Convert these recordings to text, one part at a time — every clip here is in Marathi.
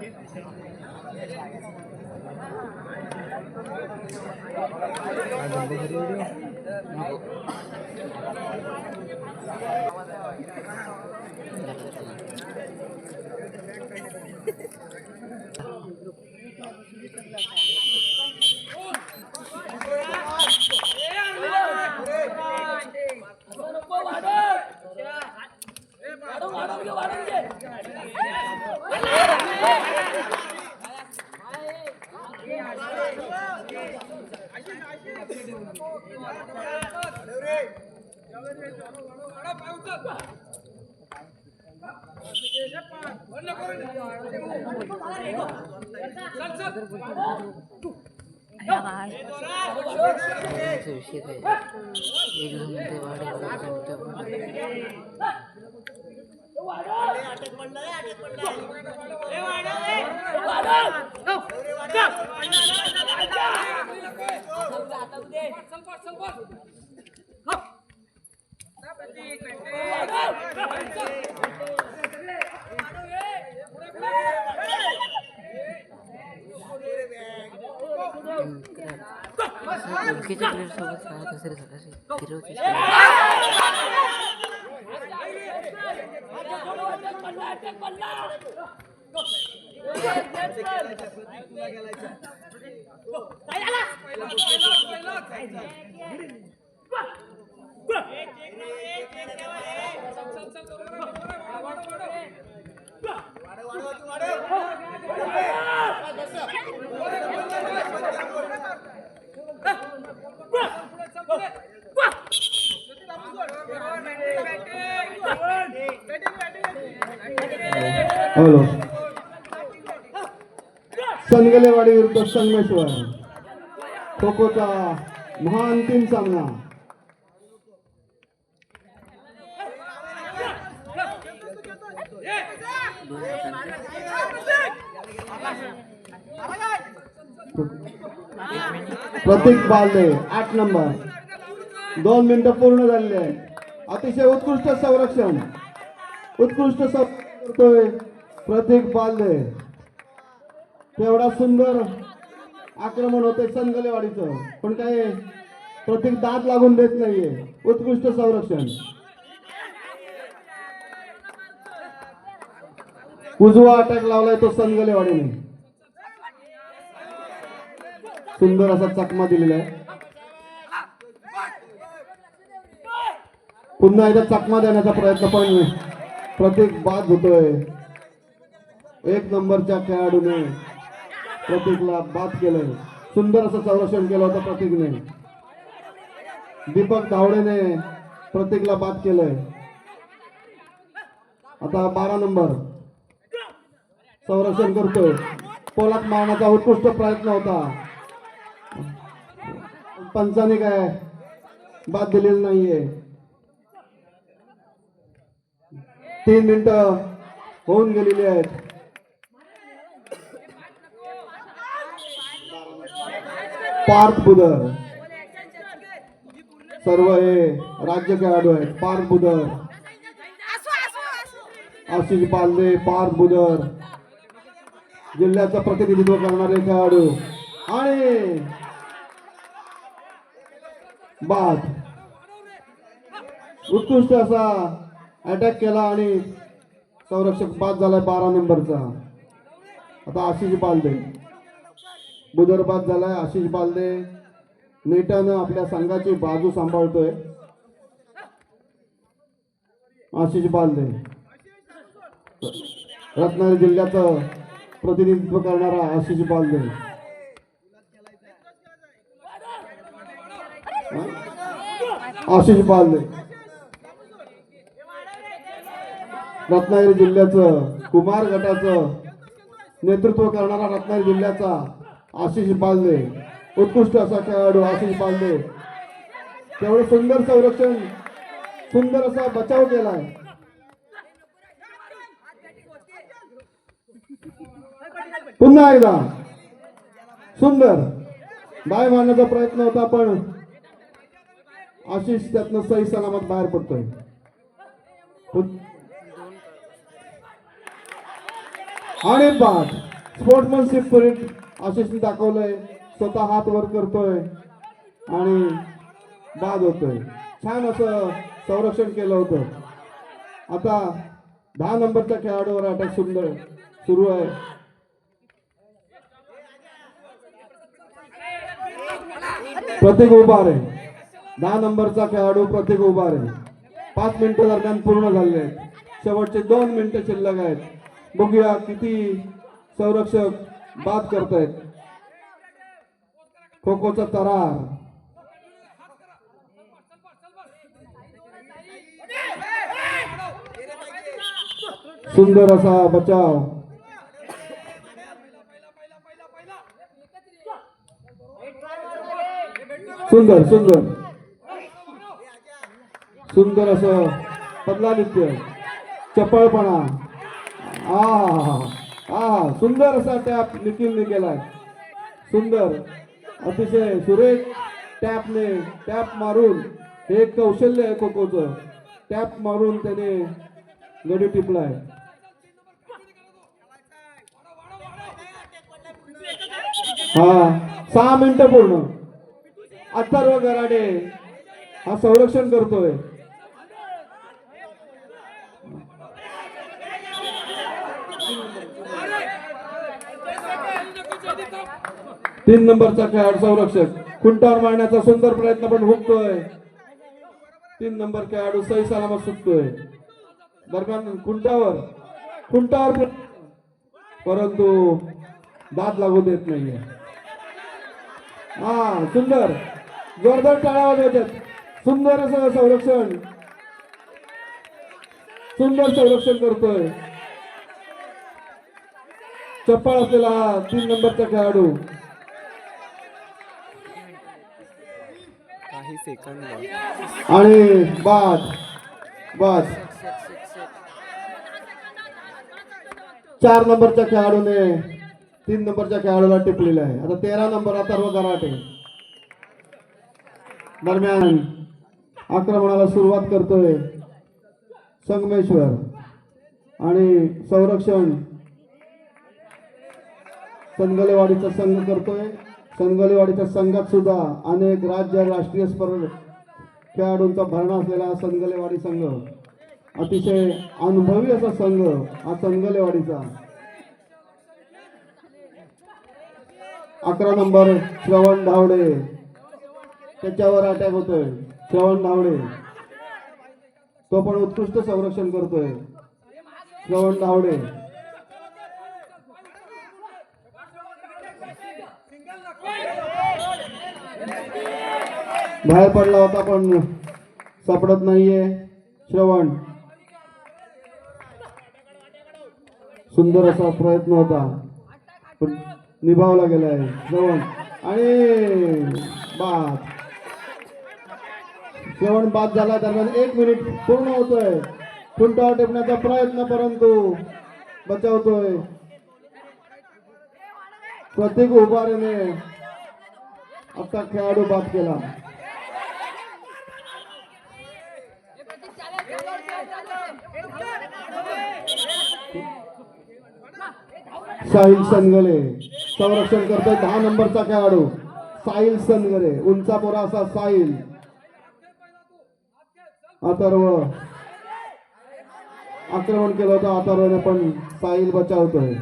नीट नाही झालंय. वाटतं. विषय काय ओळखीच्या प्लेअर सोबत काय कसं हॅलो सनगलेवाडी विरुद्ध संगमेश्वर. खो खोचा महाअंतिम सामना. प्रतीक बालदे आठ नंबर. दोन मिनिटं पूर्ण झालेली आहे अतिशय उत्कृष्ट संरक्षण. उत्कृष्ट संरक्षण करतोय प्रतीक बालदे तेवढा सुंदर आक्रमण होते सनगलेवाडीचं पण काय प्रतीक दात लागून देत नाहीये. उत्कृष्ट संरक्षण. उजवा अटॅक लावलाय तो संगलेवाडीने. सुंदर असा चकमा दिलेला आहे. पुन्हा एकदा चकमा देण्याचा प्रयत्न पण प्रतीक बाद होतोय. एक नंबरच्या खेळाडूने प्रतीकला बाद केलंय. सुंदर असं संरक्षण केलं होतं प्रतीकने. दीपक धावडेने प्रतीकला बाद केलंय. आता बारा नंबर. संरक्षण करतोय. पोलात मारण्याचा उत्कृष्ट प्रयत्न होता. पंचाने काय बाद दिलेली नाहीये. तीन मिनिट होऊन गेलेली आहेत. पार्थ बुधर. सर्व हे राज्य खेळाडू आहेत. पार्थ बुधर. आशिष पालदे पार्थ बुधर. जिल्ह्याचं प्रतिनिधित्व करणारे खेळाडू आणि बाद. उत्कृष्ट असा अटॅक केला आणि संरक्षक बाद झालाय बारा नंबरचा. आता आशिष बालदे. बुधर बाद झालाय आशिष बालदे. नेटानं आपल्या संघाची बाजू सांभाळतोय. आशिष बालदे. रत्नागिरी जिल्ह्याचं प्रतिनिधित्व करणारा आशिष बालदे. आशिष बालदे. रत्नागिरी जिल्ह्याचं कुमार गटाचं नेतृत्व करणारा रत्नागिरी जिल्ह्याचा आशिष बालदे. उत्कृष्ट असा खेळाडू आशिष बालदे. तेवढं सुंदर संरक्षण सुंदर असा बचाव केलाय. पुन्हा एकदा. सुंदर. बाय मारण्याचा प्रयत्न होता पण आशिष त्यातनं सही सलामत बाहेर पडतोय. आणि बाद. स्पोर्ट्समनशिप स्पिरिट आशिषने दाखवलंय. स्वतः हात वर करतोय. आणि बाद होतोय. छान असं संरक्षण केलं होतं. आता दहा नंबरच्या खेळाडूवर अटॅक सुंदर सुरू आहे. प्रत्येक उभा आहे दहा नंबरचा खेळाडू प्रत्येक उभा आहे पाच मिनिटं दरम्यान पूर्ण झाले आहेत. शेवटचे दोन मिनिटं शिल्लक आहेत. बघूया किती संरक्षक बाद करतायत. खो खोचा तरार. सुंदर असा बचाव. सुंदर सुंदर. सुंदर असं पदला नृत्य. चपळपणा. आ हा सुंदर असा टॅप निखिलने केलाय. सुंदर. अतिशय सुरेख टॅपने टॅप मारून हे एक कौशल्य आहे खो टॅप मारून त्याने गडी टिपलाय. हा. सहा मिनिटं पूर्ण. अथर्व गराडे हा संरक्षण करतोय. तीन नंबरचा खेळाडू संरक्षक. खुंटावर मारण्याचा सुंदर प्रयत्न पण हुकतोय. तीन नंबर खेळाडू सही सलामत सुटतोय. दरम्यान खुंटावर खुंटावर परंतु दाद लागू देत नाहीये. हा सुंदर. जोरदार टाळ्या वाजवतात. सुंदर असं संरक्षण. सुंदर संरक्षण करतोय. चप्पळ असलेला हा तीन नंबरचा खेळाडू. काही सेकंद आणि बाद. बाद. चार नंबरच्या खेळाडूने तीन नंबरच्या खेळाडूला टिपलेलं आहे. आता तेरा नंबर अथर्व कराटे. दरम्यान आक्रमणाला सुरुवात करतोय संगमेश्वर आणि संरक्षण. संगलेवाडीचा संघ करतोय. संगलेवाडीच्या संघात सुद्धा अनेक राज्य राष्ट्रीय स्पर्धा खेळाडूंचा भरणा असलेला संगलेवाडी संघ. अतिशय अनुभवी असा संघ हा संगलेवाडीचा. अकरा नंबर श्रवण धावडे. त्याच्यावर अटॅक होतोय. श्रवण धावडे तो पण उत्कृष्ट संरक्षण करतोय. श्रवण धावडे बाहेर पडला होता पण सापडत नाहीये. श्रवण. सुंदर असा प्रयत्न होता. पण निभावला गेलाय. श्रवण. आणि बाप. जेवण बाद झाला दरम्यान एक मिनिट पूर्ण होतोय. खुंटावर टेपण्याचा प्रयत्न परंतु बचावतोय. प्रत्येक उभारीने आता खेळाडू बाद केला. साहिल सनगले संरक्षण करतोय दहा नंबरचा खेळाडू. साहिल सनगले उंचापुरा असा साहिल. अथर्व आक्रमण केलं होतं अथर्वने पण साहिल बचावतोय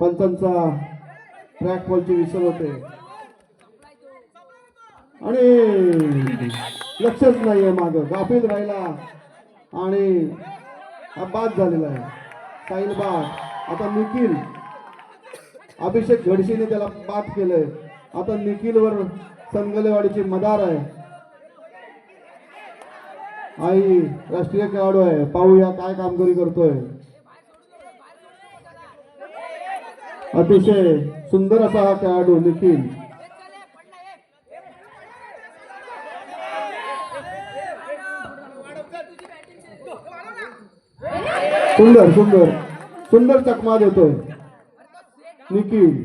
पंचांचा ट्रॅक बॉलची विसर होते. आणि लक्षच नाहीये माग. गाफील राहिला आणि हा बाद झालेला आहे. साहिल बाद आता निखिल. अभिषेक घडशीने त्याला बाद केलंय. आता निखिलवर संगलेवाडीची मदार आहे. आई राष्ट्रीय खेळाडू आहे. पाहूया काय कामगिरी करतोय. अतिशय सुंदर असा हा खेळाडू निखिल. सुंदर सुंदर. सुंदर चकमा देतोय. निखिल.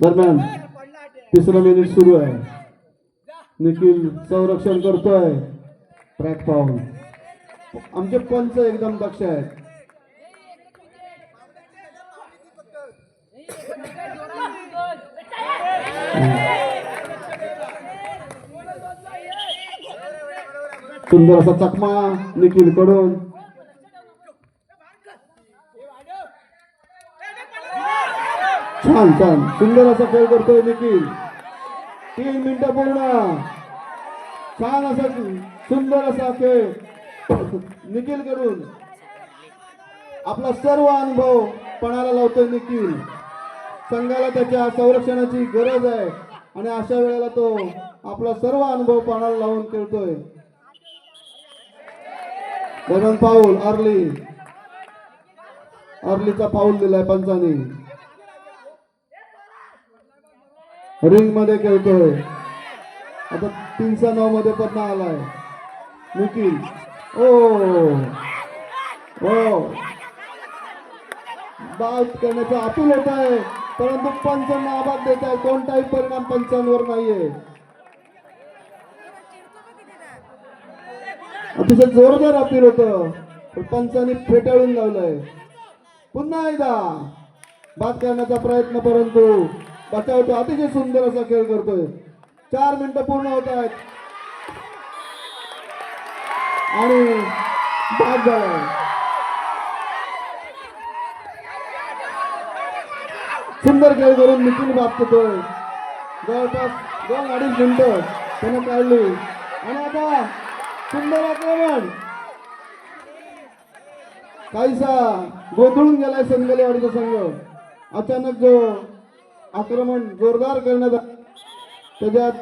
दरम्यान. तिसरं मिनिट सुरू आहे. निखिल संरक्षण करतोय. ट्रॅक पाहून आमचे पंच एकदम दक्ष आहेत. सुंदर असा चकमा निखिलकडून छान छान. सुंदर असा खेळ करतोय निखिल. तीन मिनिटं पूर्ण. छान असा सुंदर असा खेळ. निखिलकडून आपला सर्व अनुभव पणाला लावतोय निखिल. संघाला त्याच्या संरक्षणाची गरज आहे. आणि अशा वेळेला तो आपला सर्व अनुभव पणाला लावून खेळतोय. दरम्यान पाऊल अर्ली. अर्लीचा पाऊल दिलाय पंचाने. रिंगमध्ये खेळतोय. आता तीनशे नऊ मध्ये पण आलाय. निखिल. ओ. हो. बाद करण्याचा अपील होत आहे. परंतु पंचांना आबाद देत आहे. कोणताही परिणाम पंचांवर नाहीये. अतिशय जोरदार अपील होत. पंचांनी फेटाळून लावलंय. पुन्हा एकदा. बाद करण्याचा प्रयत्न परंतु बचावतो अतिशय सुंदर असा खेळ करतोय. चार मिनिटं पूर्ण होत आहेत. आणि बाद सुंदर खेळ करून निखिल बाप जवळपास दोन अडीच मिनिटं त्यानं काढली. आणि आता सुंदर आक्रमण. काहीसा गोंधळून गेलाय संघलेवाडीचा संघ. अचानक जो आक्रमण जोरदार करण्यात त्याच्यात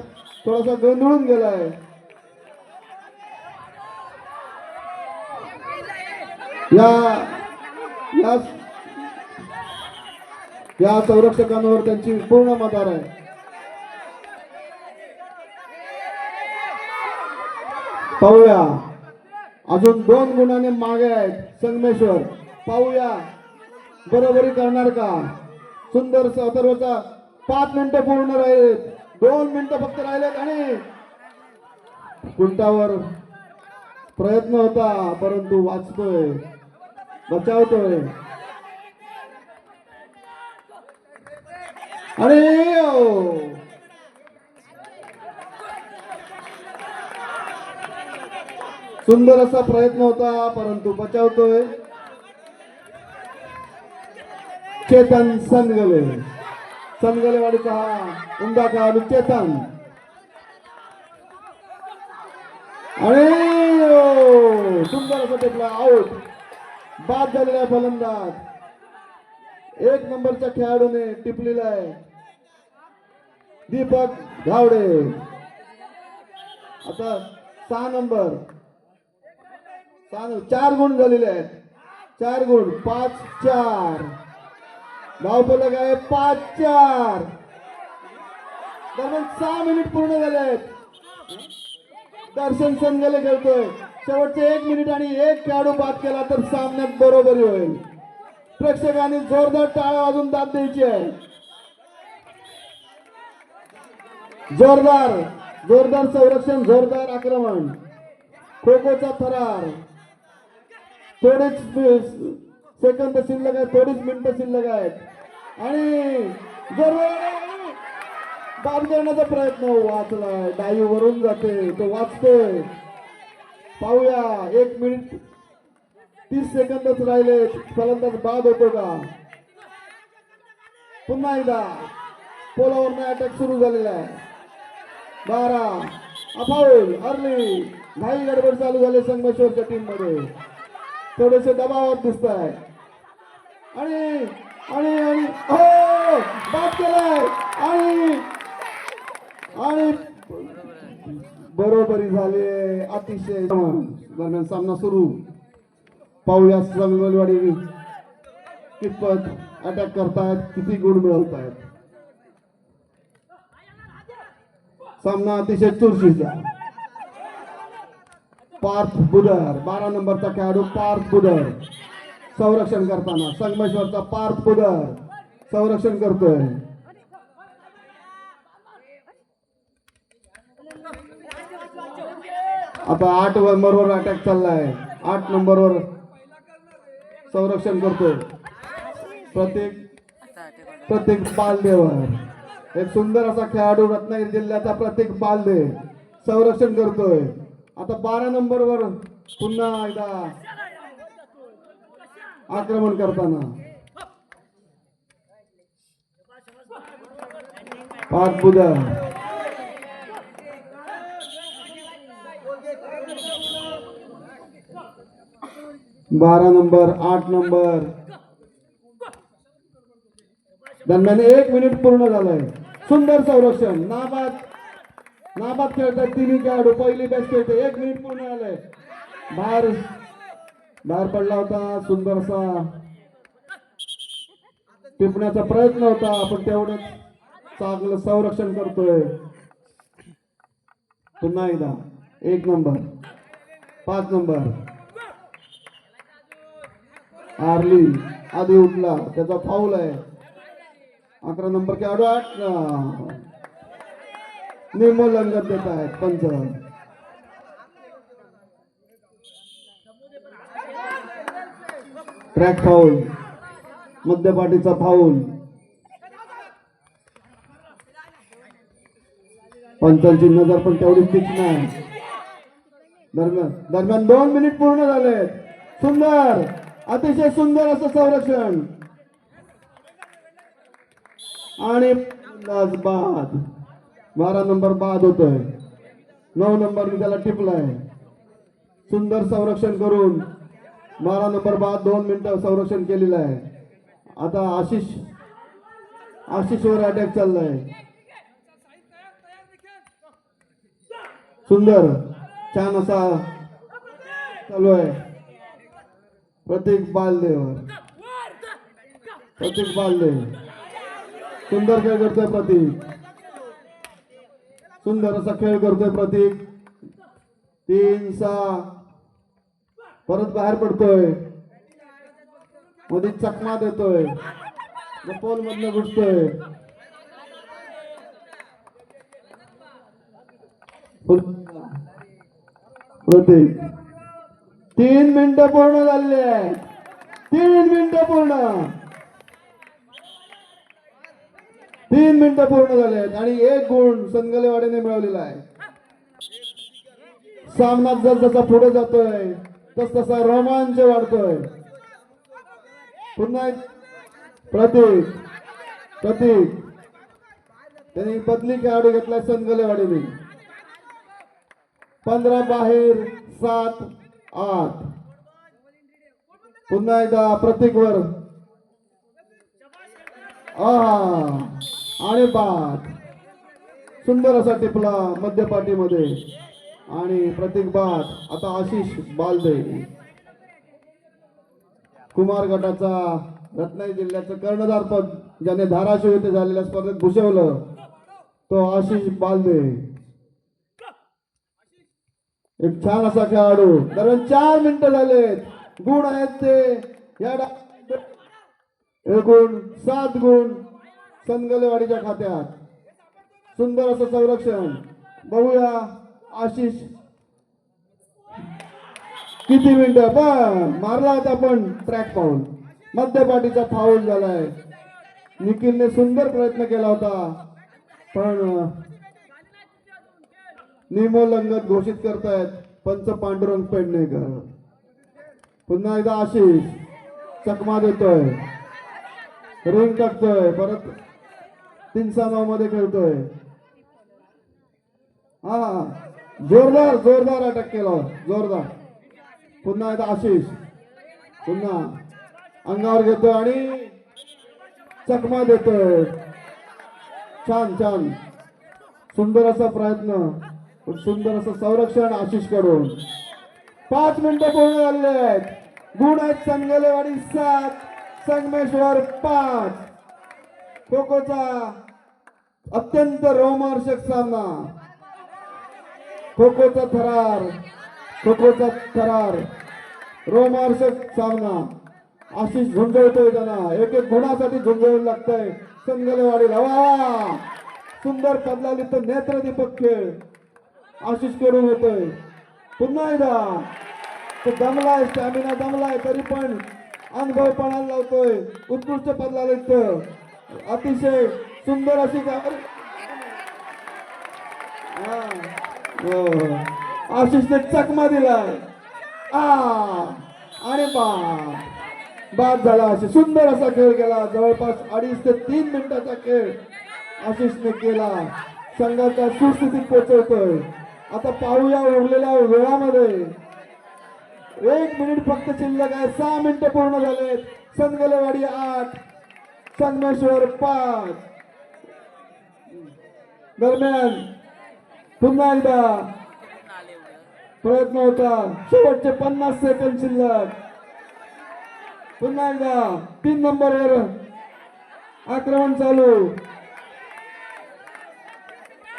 थोडासा गोंधळून गेलाय. या या या संरक्षकांवर त्यांची पूर्ण मतार आहे. पाहूया. अजून दोन गुणाने मागे आहेत संगमेश्वर. पाहूया. बरोबरी करणार का? सुंदर अथर्वचा पाच मिनिटं पूर्ण राहिलेत. दोन मिनिटं फक्त राहिलेत आणि कुंटावर प्रयत्न होता परंतु वाचतोय बचावतोय. आणि सुंदर असा प्रयत्न होता परंतु बचावतोय. चेतन सनगले सनगलेवाडीचा हा उमदा खेळाडू चेतन आणि सुंदर असं टेकला आऊट बाद झालेला आहे फलंदाज. एक नंबरच्या खेळाडूने टिपलेला आहे. दीपक धावडे. आता सहा नंबर. सहा नंबर. चार गुण झालेले आहेत. चार गुण. पाच चार. धावपलक आहे पाच चार. दरम्यान सहा मिनिट पूर्ण झाले आहेत दर्शन संघाला खेळतोय. शेवटचे एक मिनिट आणि एक खेळाडू बाद केला तर सामन्यात बरोबरी होईल. प्रेक्षकांनी जोरदार टाळ्या वाजून दाद द्यायची आहे. जोरदार जोरदार संरक्षण जोरदार आक्रमण. खो खोचा थरार थोडेच सेकंद शिल्लक आहेत थोडीच मिनिटं शिल्लक आहेत. आणि जोरदार बाद करण्याचा प्रयत्न वाचलाय डाई वरून जाते तो वाचतोय. पाहूया एक मिनिट तीस सेकंदच राहिले फलंदाज बाद होतो का? पुन्हा एकदा पोलावरनं अटॅक सुरू झालेला आहे. बारा अफाऊल अर्ली घाई गडबड चालू झाले संगमेश्वरच्या टीममध्ये. थोडेसे दबावात दिसत आहे आणि आणि आणि हो बाद केलाय. आणि आणि बरोबरी झाले अतिशय. दरम्यान सामना सुरू. पाहूया संगलवाडी कितपत अटॅक करतायत किती गुण मिळवतायत. सामना अतिशय चुरशीचा. पार्थ बुदर बारा नंबरचा खेळाडू पार्थ बुदर संरक्षण करताना संगमेश्वरचा पार्थ बुदर संरक्षण करतोय. आता आठ नंबरवर अटॅक चाललाय. आठ नंबरवर संरक्षण करतोय. प्रत्येक प्रत्येक बालदेवर एक सुंदर असा खेळाडू रत्नागिरी जिल्ह्याचा प्रत्येक बालदेव संरक्षण करतोय. आता बारा नंबरवर पुन्हा एकदा आक्रमण करताना. पाच बारा नंबर आठ नंबर. दरम्यान एक मिनिट पूर्ण झालंय. सुंदर संरक्षण. नाबाद. नाबाद खेळतात तिन्ही खेळाडू. पहिली बॅच खेळते. एक मिनिट पूर्ण झालंय. बाहेर बाहेर पडला होता सुंदरसा. टिपण्याचा प्रयत्न होता आपण तेवढंच चांगलं संरक्षण करतोय. पुन्हा एकदा. एक नंबर. पाच नंबर. आरली. आधी उठला. त्याचा फाऊल आहे. अकरा नंबर खेळाडू आठ. निर्मूलंगत देत आहेत पंच. ट्रॅक फाऊल मध्यपाठीचा फाऊल. पंचांची नजर पण तेवढीच तीक्ष्ण नाही दरम्यान दरम्यान दोन मिनिट पूर्ण झाले सुंदर अतिशय सुंदर असं संरक्षण. आणि बाद. बारा नंबर बाद होतोय. नऊ नंबर त्याला टिपलाय. सुंदर संरक्षण करून बारा नंबर बाद दोन मिनिटं संरक्षण केलेलं आहे. आता आशिष आशिषवर अटॅक चाललाय. सुंदर छान असा चालू आहे. प्रतीक बालदेव. प्रतीक बालदेव. सुंदर खेळ करतोय प्रतीक. सुंदर असा खेळ करतोय प्रतीक. तीन सहा. परत बाहेर पडतोय. मध्ये चकमा देतोय. पोल मधनं घुसतोय प्रतीक. तीन मिनिटं पूर्ण झालेली आहे. तीन मिनिटं पूर्ण. तीन मिनिटं पूर्ण झाले आहेत आणि एक गुण संगलेवाडीने मिळवलेला आहे. सामना जर जसा पुढे जातोय तस तसा रोमांच वाढतोय. पुन्हा एक प्रतीक प्रतीक. त्यांनी बदली खेळाडू घेतलाय संगलेवाडीने पंधरा बाहेर सात आठ. पुन्हा एकदा प्रतीकवर. आहा आणि बाद सुंदर असा टिपला मध्यपाठीमध्ये. आणि प्रतीक बाद आता आशिष बालदे. कुमार गटाचा रत्नागिरी जिल्ह्याचं कर्णधार पद ज्याने धाराशिव येथे झालेल्या स्पर्धेत भूषवलं तो आशिष बालदे. एक छान असा खेळाडू. कारण चार मिनिटं झालेत. गुण आहेत ते. या डा- एकूण सात गुण सनगलेवाडीच्या खात्यात. सुंदर असं संरक्षण. बघूया. आशिष. किती मिनिट? पण मारला होता पण ट्रॅक पाहून मध्यपाठीचा फाऊल झालाय. निखिलने सुंदर प्रयत्न केला होता. पण निमोल्लंघन घोषित करतायत. पंच पांडुरंग पेडणेकर. पुन्हा एकदा आशिष. चकमा देतोय. रिंग टाकतोय. परत तीन सहा नऊ मध्ये खेळतोय हा. जोरदार जोरदार अटॅक केला. जोरदार. पुन्हा एकदा आशिष. पुन्हा अंगावर घेतोय आणि चकमा देतोय. छान छान. सुंदर असा प्रयत्न. सुंदर असं संरक्षण आशिषकडून पाच मिनिटं पूर्ण झालेले आहेत. गुण आहेत संगलेवाडी सात संगमेश्वर पाच. खो खोचा अत्यंत रोमार्षक सामना. खोखोचा थरार खोखोचा थरार. रोमांचक सामना. आशिष झुंजवतोय त्यांना एक एक गुणासाठी झुंजवायला लागतंय. संगलेवाडी हवा सुंदर पदलाली तर नेत्रदीपक खेळ. आशिष करून होतोय. पुन्हा एकदा. तो दमलाय स्टॅमिना दमलाय तरी पण अनुभव पणाला लावतोय. उत्कृष्ट पदला लागतं अतिशय सुंदर अशी का हा. हो, आशिषने चकमा दिलाय. आ. आणि बा. बाद झाला आशिष सुंदर असा खेळ केला जवळपास अडीच ते तीन मिनिटाचा खेळ आशिषने केला. संघाच्या सुस्थितीत पोहोचवतोय आता पाहूया उरलेल्या वेळामध्ये. एक मिनिट फक्त शिल्लक आहे. सहा मिनिटं पूर्ण झालेत. संगलेवाडी आठ. संगमेश्वर पाच. दरम्यान पुन्हा एकदा प्रयत्न होता. शेवटचे पन्नास सेकंद शिल्लक. पुन्हा एकदा तीन नंबरवर आक्रमण चालू.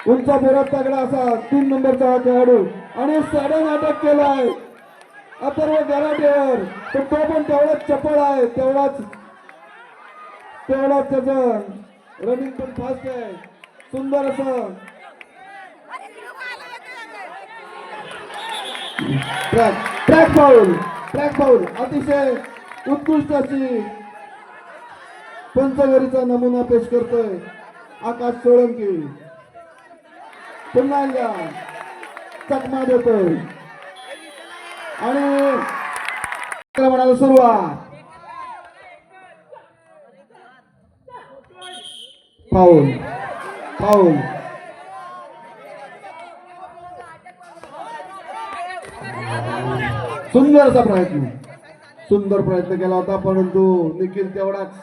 उंचा फेरत तगडा असा तीन नंबरचा हा खेळाडू. आणि सडन अटॅक केलाय अथर्व गराटेवर. तर तो पण तेवढाच चपळ आहे. तेवढाच तेवढाच त्याचं रनिंग पण फास्ट आहे. सुंदर असं track track foul track foul अतिशय उत्कृष्ट अशी पंचगरीचा नमुना पेश करतोय आकाश सोळंकी. पुन्हा एकदा चकमा देतोय. आणि आक्रमणाला सुरुवात. पाऊल पाऊल. सुंदर असा प्रयत्न. सुंदर प्रयत्न केला होता परंतु निखिल तेवढाच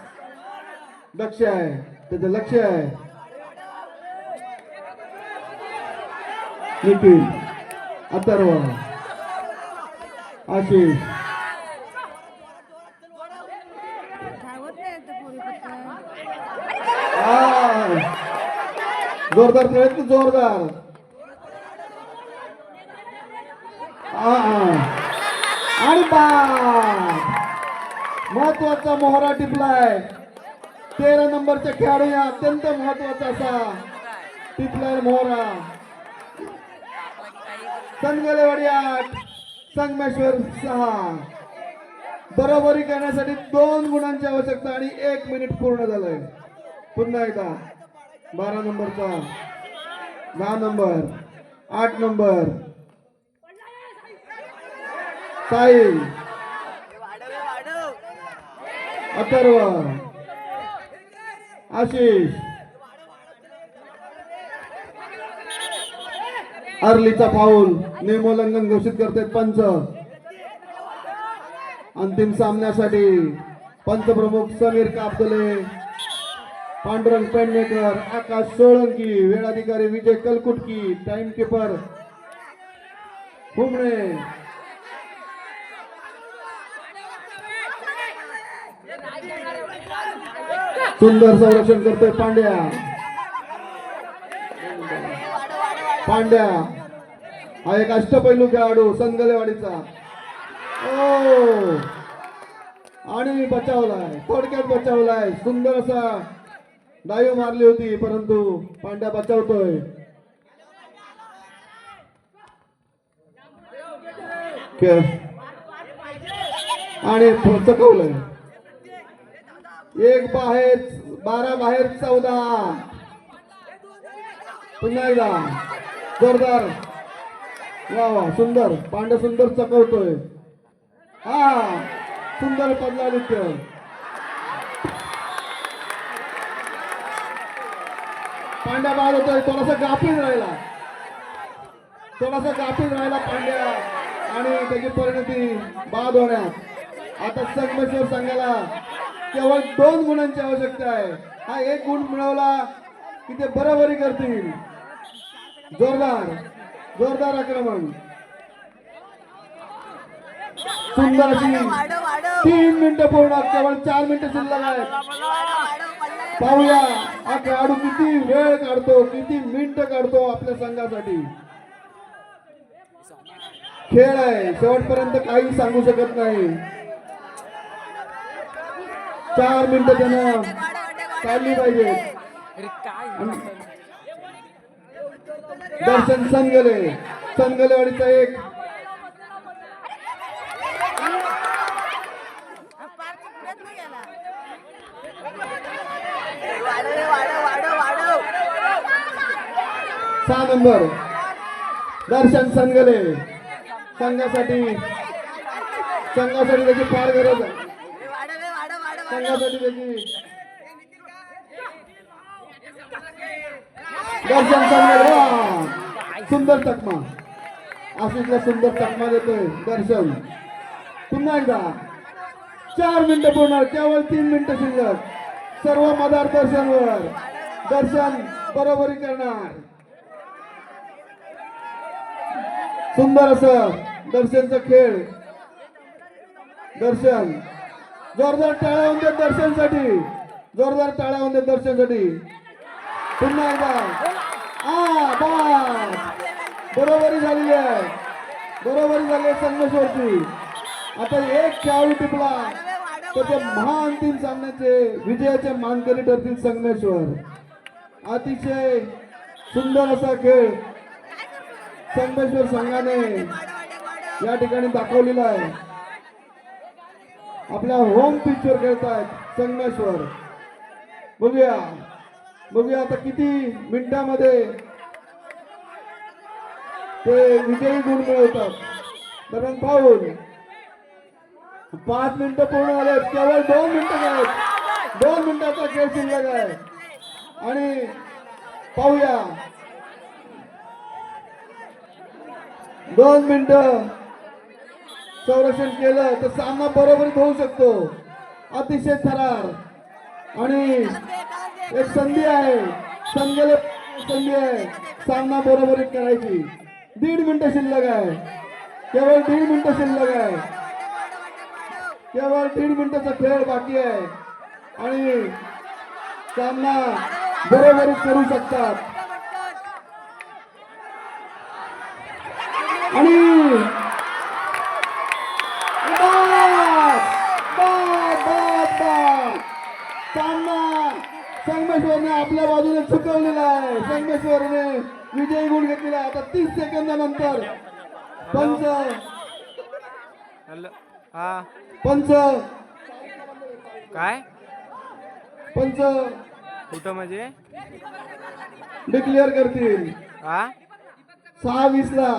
लक्ष आहे. त्याचं लक्ष आहे. निखिल अथर्व आशिष. जोरदार प्रयत्न जोरदार? हा हा आणि महत्त्वाचा मोहरा टिपलाय. तेरा नंबरच्या खेळाडू या अत्यंत महत्त्वाचा असा टिपलाय मोहरा. संगलेवाडी आठ संगमेश्वर सहा. बरोबरी करण्यासाठी दोन गुणांची आवश्यकता आणि एक मिनिट पूर्ण झालंय. पुन्हा एकदा. बारा नंबरचा. दहा नंबर. आठ नंबर. साई. अथर्व. आशिष. अर्लीचा पाऊल. नियमोल्लंघन घोषित करते पंच. अंतिम सामन्यासाठी पंचप्रमुख समीर कापदले पांडुरंग पेडणेकर आकाश सोळंकी वेळाधिकारी विजय कलकुटकी टाइम किपर हुमणे. सुंदर संरक्षण करतोय पांड्या. पांड्या. हा एक अष्टपैलू खेळाडू संगलेवाडीचा. ओ. आणि बचावलाय थोडक्यात बचावलाय. सुंदर असा डायव मारली होती परंतु पांड्या बचावतोय. आणि चकवलंय. एक बाहेर बारा बाहेर चौदा. पुन्हा एकदा. जोरदार. वा वा सुंदर. पांड्या सुंदर चकवतोय. हा सुंदर पदला नृत्य पांड्या बाद होतोय. थोडासा गाफील राहिला. थोडासा गाफील राहिला पांड्या. आणि त्याची परिणती बाद होण्यात. आता संगमेश्वर संघाला केवळ दोन गुणांची आवश्यकता आहे. हा एक गुण मिळवला की ते बरोबरी करतील. जोरदार जोरदार आक्रमण. सुंदर अशी तीन मिनिटं पूर्ण केवळ चार मिनिटं शिल्लक आहेत. पाहूया हा खेळाडू किती वेळ काढतो किती मिनिटं काढतो आपल्या संघासाठी. खेळ आहे शेवटपर्यंत काही सांगू शकत नाही. चार मिनिटं त्यानं काढली पाहिजे. दर्शन संगले संगलेवाडीचा एक. सहा नंबर. दर्शन संगले. संघासाठी संघासाठी त्याची फार गरज आहे. संघासाठी दर्शन वा! सुंदर चकमा आशिषला सुंदर चकमा देतोय. दर्शन. पुन्हा एकदा. चार मिनिटं पूर्ण केवळ तीन मिनिटं शिल्लक. सर्व मदार दर्शनवर. दर्शन बरोबरी करणार. सुंदर असं दर्शनचा खेळ. दर्शन. जोरदार टाळ्या होऊन दे दर्शनसाठी. जोरदार टाळ्या होऊन दे दर्शनसाठी. पुन्हा एकदा. बरोबरी झालेली आहे. बरोबरी झाली आहे संगमेश्वरची. आता एक खेळाडू टिपला. तर ते महाअंतिम सामन्याचे विजयाचे मानकरी ठरतील संगमेश्वर. अतिशय सुंदर असा खेळ संगमेश्वर संघाने या ठिकाणी दाखवलेला आहे. आपल्या होम पिचवर खेळतायत संगमेश्वर. बघूया. बघूया आता किती मिनिटामध्ये ते विजयी गुण मिळवतात. दरम्यान पाहून पाच मिनिटं पूर्ण आलेत केवळ दोन मिनिटं आहेत दोन मिनिटाचा खेळ शिल्लक आहे. आणि पाहूया. दोन मिनिटं. संरक्षण केलं तर सामना बरोबरीत होऊ शकतो. अतिशय थरार आणि एक संधी आहे. संघाला संधी आहे. सामना बरोबरीत करायची. दीड मिनिटं शिल्लक आहे. केवळ दीड मिनिटं शिल्लक आहे. केवळ दीड मिनिटाचा खेळ बाकी आहे. आणि सामना बरोबरीत करू शकतात. आणि सामना संगमेश्वरने आपल्या बाजूने चुकवलेला आहे. संगमेश्वरने विजयी गुण घेतलेला आहे. आता तीस सेकंदानंतर पंच. हॅलो. हा. पंच. काय? पंच. कुठं म्हणजे? डिक्लेअर करतील. हा? सहा वीस ला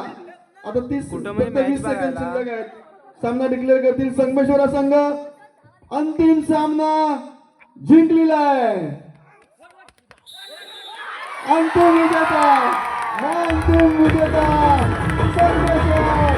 आता तीस कुठं म्हणजे फक्त match वीस सेकंद बघायला? शिल्लक आहेत. सामना डिक्लेअर करतील संगमेश्वरा संघ. अंतिम सामना जिंकलेला आहे. अंतिम विजेता अंतिम विजेता संगमेश्वर.